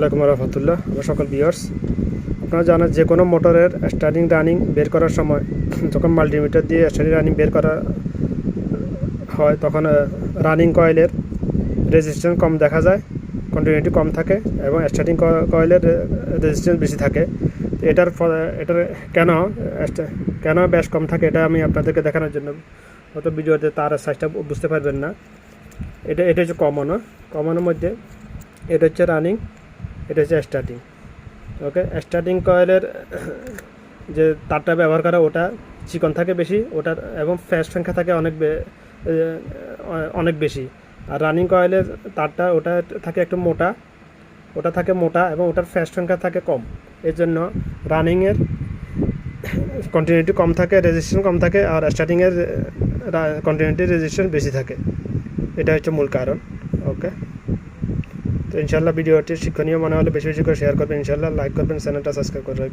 আসসালামাইকুম রহমতুল্লাহ, আমার সকল বিয়ার্স আপনারা জানেন যে কোনো মোটরের স্টার্টিং রানিং বের করার সময় যখন মাল্টিমিটার দিয়ে স্টার্টিং রানিং বের করা হয়, তখন রানিং কয়েলের রেজিস্ট্যান্স কম দেখা যায় কন্টিনিউটি কম থাকে এবং স্টার্টিং কয়েলের রেজিস্ট্যান্স বেশি থাকে। এটার এটার কেন কেন বেশ কম থাকে এটা আমি আপনাদেরকে দেখানোর জন্য হয়তো ভিডিওতে তার সাইজটা বুঝতে পারবেন না। এটা এটা হচ্ছে কমন কমনের মধ্যে এটা হচ্ছে রানিং এটা হচ্ছে স্টার্টিং ওকে স্টার্টিং কয়েলের যে তারটা ব্যবহার করা, ওটা চিকন থাকে বেশি, ওটার এবং ফ্যাস সংখ্যা থাকে অনেক অনেক বেশি। আর রানিং কয়েলের তারটা, ওটা থাকে একটু মোটা, ওটা থাকে মোটা এবং ওটার ফ্যাস সংখ্যা থাকে কম। এর জন্য রানিংয়ের কন্টিনিউটি কম থাকে রেজিস্ট্রেশন কম থাকে, আর স্টার্টিংয়ের কন্টিনিউটি রেজিস্ট্রেশন বেশি থাকে। এটা হচ্ছে মূল কারণ। ওকে তো ইনশাল্লাহ ভিডিওটি শিক্ষণীয় মনে হলে বেশি বেশি করে শেয়ার করবেন। ইনশাল্লাহ লাইক করবেন চ্যানেলটা সাবস্ক্রাইব করে